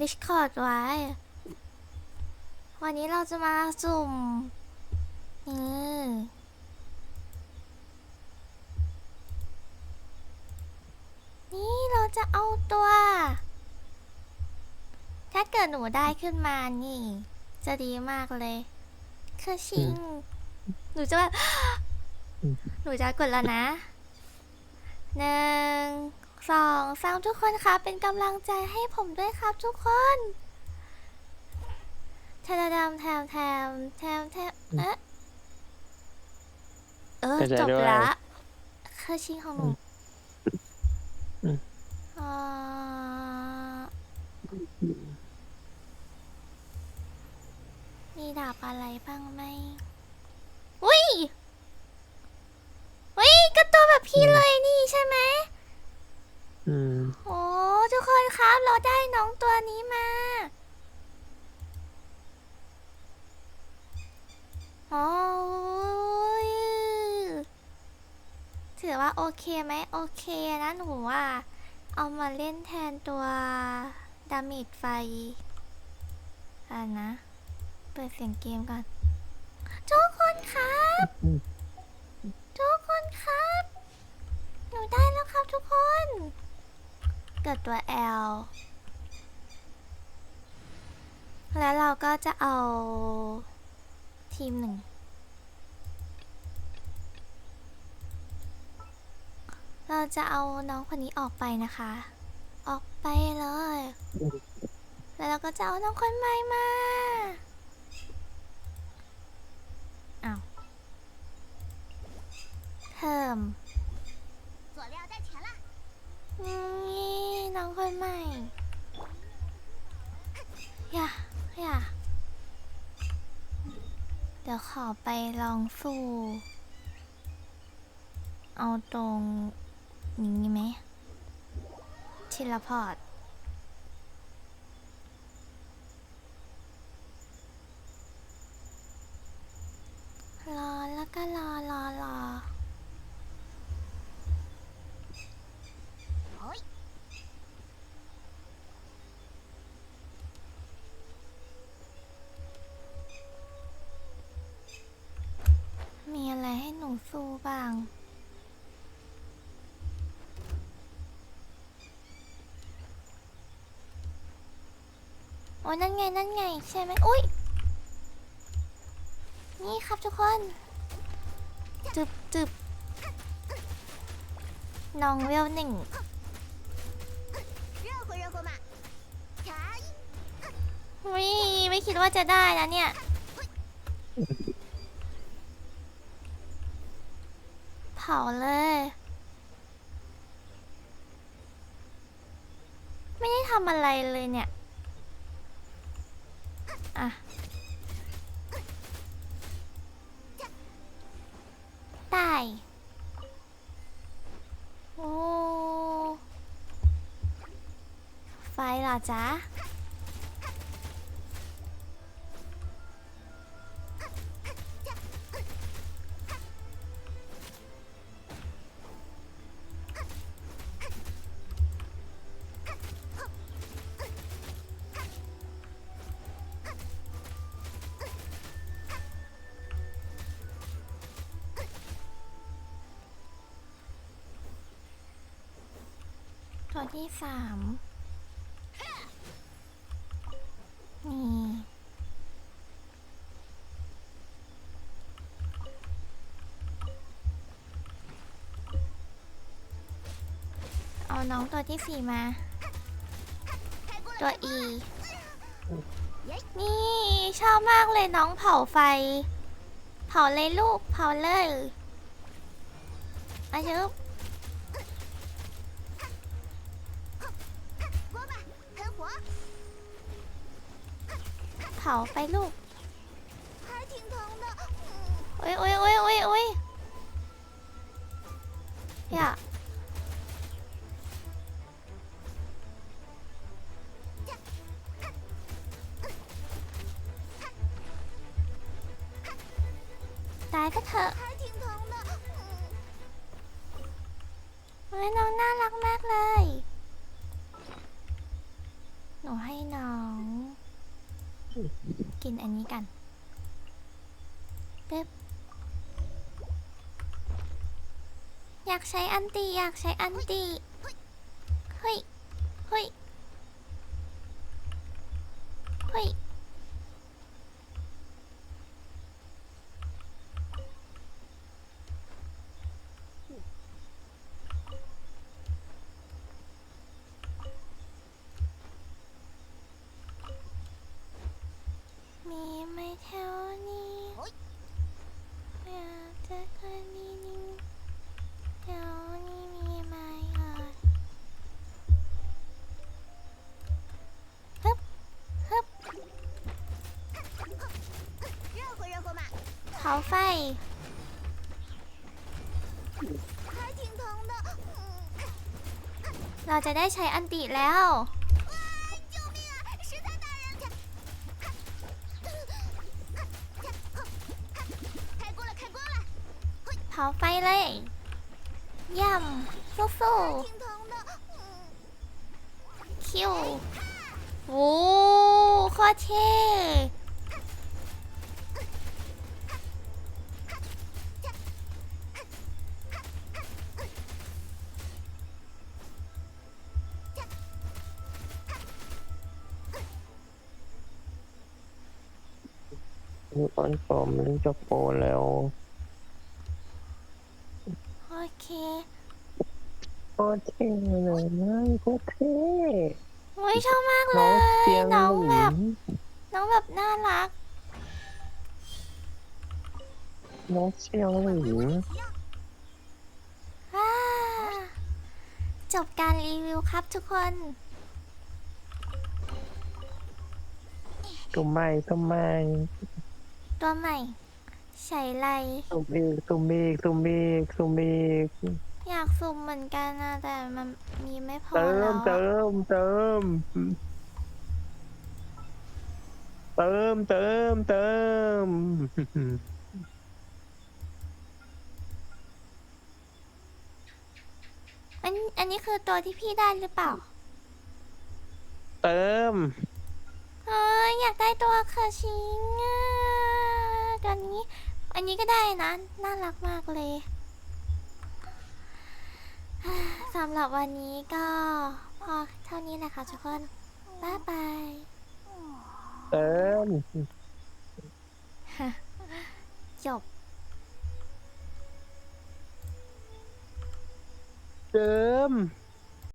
Discord ไว้ วันนี้เราจะมาสุ่มนี่นี่เราจะเอาตัว ถ้าเกิดหนูได้ขึ้นมานี่ จะดีมากเลยคือชิง หนูจะแบบอืมหนูจะกดแล้วนะหนึ่ง สองสามทุกคนครับเป็นกำลังใจให้ผมด้วยครับทุกคนแทมแทมแทมแทมแทมแทมเอ๊ะเออเข้าใจจบด้วยละคือชิงของหนูอืมอ่ามีดาบอะไรบ้างไหมอุ้ยอุ้ยก็ตัวแบบพี่เลยนี่ใช่ไหม อืม โอ้ทุกคนครับเราได้น้องตัวนี้มา โอ้ยถือว่าโอเคไหมโอเคนะหนูว่า เอามาเล่นแทนตัวดามิดไฟอ่านะ เปิดเสียงเกมก่อน ทุกคนครับ ทุกคนครับ หนูได้แล้วครับทุกคน กับตัว L แล้วเราก็จะเอาทีมหนึ่ง เราจะเอาน้องคนนี้ออกไปนะคะ ออกไปเลย แล้วเราก็จะเอาน้องคนใหม่มาเอา้าเพิ่มอืม น้องคนใหม่ อย่า อย่า เดี๋ยวขอไปลองสู้ เอาตรงนี้ไหมชิลพอร์ต รอแล้วก็รอรอรอ哎，มี งซูบ้าง โอ้นั่นไง นั่นไง ใช่ไหมอุ้ย นี่ครับทุกคน จึบจึบน้องเวลหนึ่งวิไม่คิดว่าจะได้นะเนี่ย เผาเลย ไม่ได้ทำอะไรเลยเนี่ย อะ ได้ โอ้ ไฟเหรอจ๊ะ ตัวที่สามนี่เอาน้องตัวที่สี่มา ตัว E นี่ ชอบมากเลยน้องเผาไฟ เผาเลยลูก เผาเลยอายุบ เผาไปลูกโอ้ยโอ้ยโอ้ยโอ้ยโอ้ยอย่าตายก็เถอะน้องน่ารักมากเลย นูนูให้น้อง กินอันนี้กันปึ๊บอยากใช้อันตีอยากใช้อันตี เขาไฟ เราจะได้ใช้อันติแล้ว เผาไฟเลยย่ำสู้สู้คิวโอ้โคตเท่ ตอนฟอร์มเล่นจบโปรแล้ว โอเคโคตรเท่เลยนะโคตรเท่โอ้ยชอบมากเลน้องยเสียงน้องแบบน้องแบบน่ารัก น้องเสียงหลิงว้าจบการรีวิวครับทุกคนตุ้มไม่ตุ้มไม ตัวใหม่ใส่ไรตุ้มอีกตุ้มอีกตุ้มอีกตุ้มอีกอยากสุ่มเหมือนกันนะแต่มันมีไม่พอเติแล้มวเติมเติมเติมเติมเติมอันอันนี้คือตัวที่พี่ได้หรือเปล่า เติม เอ้ยอยากได้ตัวเคอร์ชิงอะ ตัวนี้ อันนี้ก็ได้นะ น่ารักมากเลยสำหรับวันนี้ก็พอเท่านี้แหละค่ะทุกคน บ๊ายบายเติมจบเติม